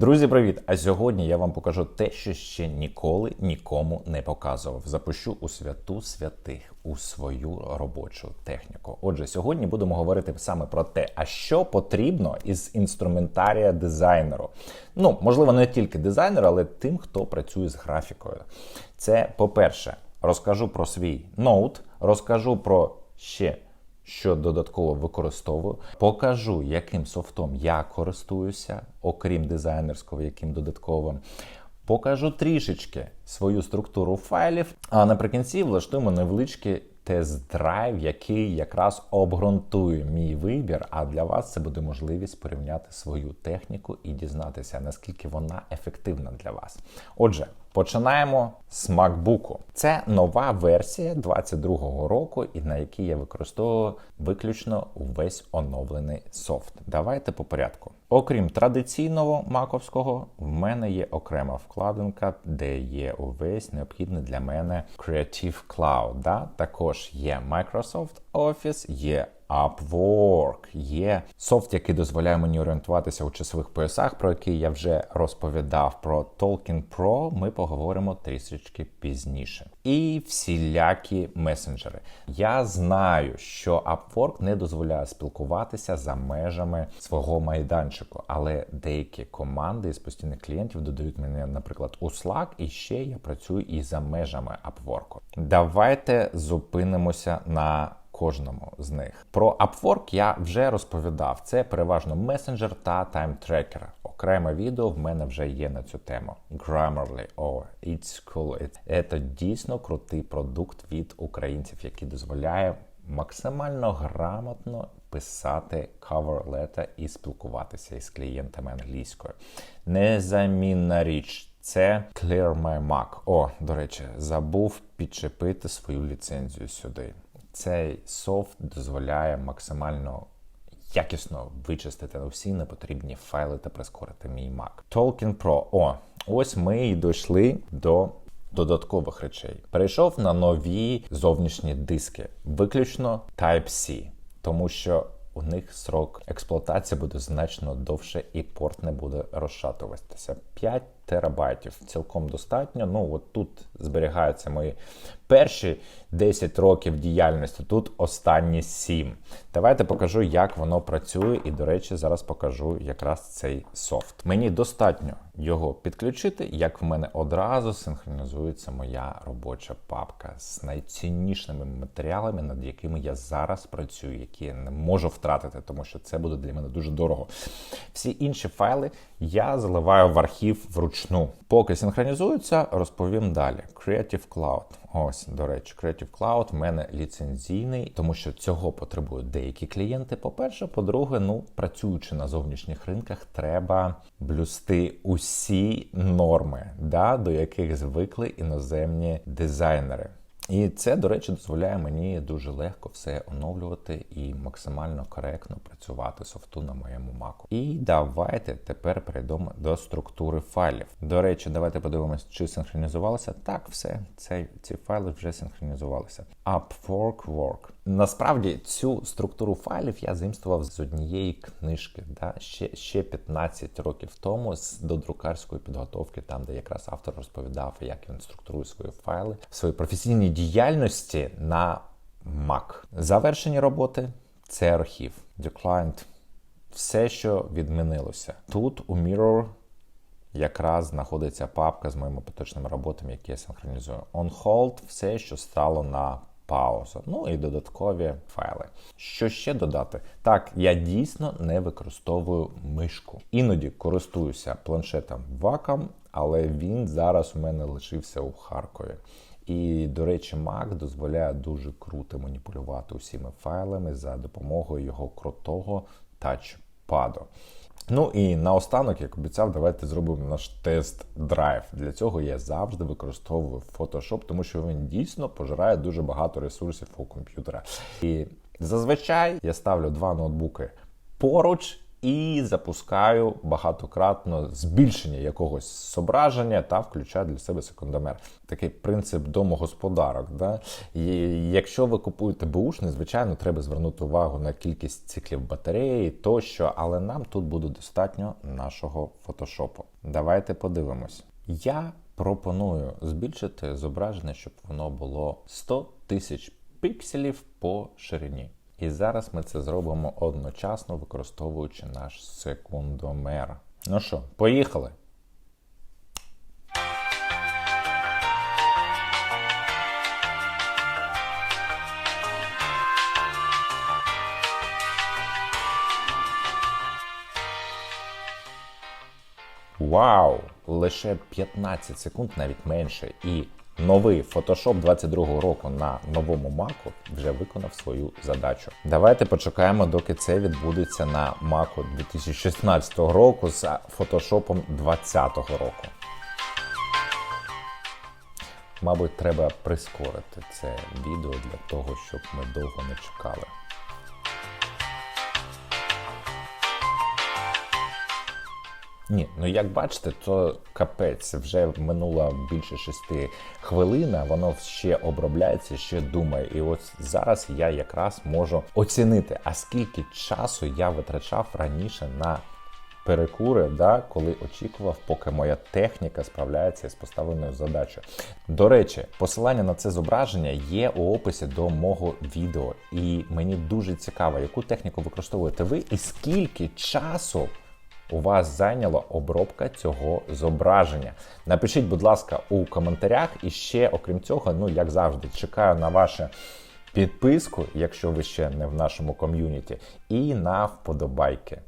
Друзі, привіт! А сьогодні я вам покажу те, що ще ніколи нікому не показував. Запущу у святу святих у свою робочу техніку. Отже, сьогодні будемо говорити саме про те, а що потрібно із інструментарія дизайнеру. Ну, можливо, не тільки дизайнеру, але тим, хто працює з графікою. Це, по-перше, розкажу про свій ноут, розкажу про ще що додатково використовую. Покажу, яким софтом я користуюся, окрім дизайнерського, яким додатковим. Покажу трішечки свою структуру файлів, а наприкінці влаштуємо невеличкий тест-драйв, який якраз обґрунтує мій вибір. А для вас це буде можливість порівняти свою техніку і дізнатися, наскільки вона ефективна для вас. Отже, починаємо з MacBook. Це нова версія 22-го року, і на якій я використовую виключно увесь оновлений софт. Давайте по порядку. Окрім традиційного маковського, в мене є окрема вкладинка, де є увесь необхідний для мене Creative Cloud. Да? Також є Microsoft Office, є Upwork, є софт, який дозволяє мені орієнтуватися у часових поясах, про який я вже розповідав про Talking Pro. Ми поговоримо трішечки пізніше. І всілякі месенджери. Я знаю, що Upwork не дозволяє спілкуватися за межами свого майданчику, але деякі команди з постійних клієнтів додають мене, наприклад, у Slack, і ще я працюю і за межами Upwork. Давайте зупинимося на кожному з них. Про Upwork я вже розповідав. Це переважно месенджер та таймтрекер. Окреме відео в мене вже є на цю тему. Grammarly, oh, it's cool. Це дійсно крутий продукт від українців, який дозволяє максимально грамотно писати cover letter і спілкуватися із клієнтами англійською. Незамінна річ. Це Clear My Mac. О, до речі, забув підчепити свою ліцензію сюди. Цей софт дозволяє максимально якісно вичистити всі непотрібні файли та прискорити мій Mac. Talking Pro. О, ось ми і дійшли до додаткових речей. Перейшов на нові зовнішні диски, виключно Type-C, тому що у них срок експлуатації буде значно довше і порт не буде розшатуватися. 5 терабайтів цілком достатньо. Ну от тут зберігаються мої перші 10 років діяльності, тут останні 7. Давайте покажу, як воно працює, і, до речі, зараз покажу якраз цей софт. Мені достатньо його підключити, як в мене одразу синхронізується моя робоча папка з найціннішими матеріалами, над якими я зараз працюю, які я не можу втратити, тому що це буде для мене дуже дорого. Всі інші файли я заливаю в архів вручну. Поки синхронізуються, розповім далі. Creative Cloud. Ось, до речі, Creative Cloud в мене ліцензійний, тому що цього потребують деякі клієнти. По-перше, по-друге, ну працюючи на зовнішніх ринках, треба блюсти усі норми, да, до яких звикли іноземні дизайнери. І це, до речі, дозволяє мені дуже легко все оновлювати і максимально коректно працювати софту на моєму маку. І давайте тепер перейдемо до структури файлів. До речі, давайте подивимось, чи синхронізувалося. Так, все, це, ці файли вже синхронізувалися. Upwork Work. Насправді цю структуру файлів я заімствував з однієї книжки, да, ще ще 15 років тому з додрукарської підготовки, там де якраз автор розповідав, як він структурує свої файли в своїй професійній діяльності на Mac. Завершені роботи це архів. Declined. Все, що відмінилося. Тут у Mirror якраз знаходиться папка з моїми поточними роботами, які я синхронізую. On hold все, що стало на паузу. Ну і додаткові файли. Що ще додати? Так, я дійсно не використовую мишку. Іноді користуюся планшетом Wacom, але він зараз у мене лишився у Харкові. І, до речі, Mac дозволяє дуже круто маніпулювати усіма файлами за допомогою його крутого тачпаду. Ну і наостанок, як обіцяв, давайте зробимо наш тест-драйв. Для цього я завжди використовую Photoshop, тому що він дійсно пожирає дуже багато ресурсів у комп'ютера. І зазвичай я ставлю два ноутбуки поруч. І запускаю багатократно збільшення якогось зображення та включаю для себе секундомер. Такий принцип домогосподарок. Да? І якщо ви купуєте бушний, звичайно, треба звернути увагу на кількість циклів батареї тощо, але нам тут буде достатньо нашого фотошопу. Давайте подивимось. Я пропоную збільшити зображення, щоб воно було 100 тисяч пікселів по ширині. І зараз ми це зробимо одночасно, використовуючи наш секундомер. Ну що, поїхали? Вау! Лише 15 секунд, навіть менше. І новий Photoshop 22 року на новому Маку вже виконав свою задачу. Давайте почекаємо, доки це відбудеться на Маку 2016 року з Photoshop 2020 року. Мабуть, треба прискорити це відео для того, щоб ми довго не чекали. Ні, ну як бачите, то капець вже минула більше шести хвилин, а воно ще обробляється, ще думає. І от зараз я якраз можу оцінити, а скільки часу я витрачав раніше на перекури, да, коли очікував, поки моя техніка справляється з поставленою задачею. До речі, посилання на це зображення є у описі до мого відео, і мені дуже цікаво, яку техніку використовуєте ви і скільки часу у вас зайняла обробка цього зображення. Напишіть, будь ласка, у коментарях. І ще, окрім цього, ну як завжди, чекаю на вашу підписку, якщо ви ще не в нашому ком'юніті, і на вподобайки.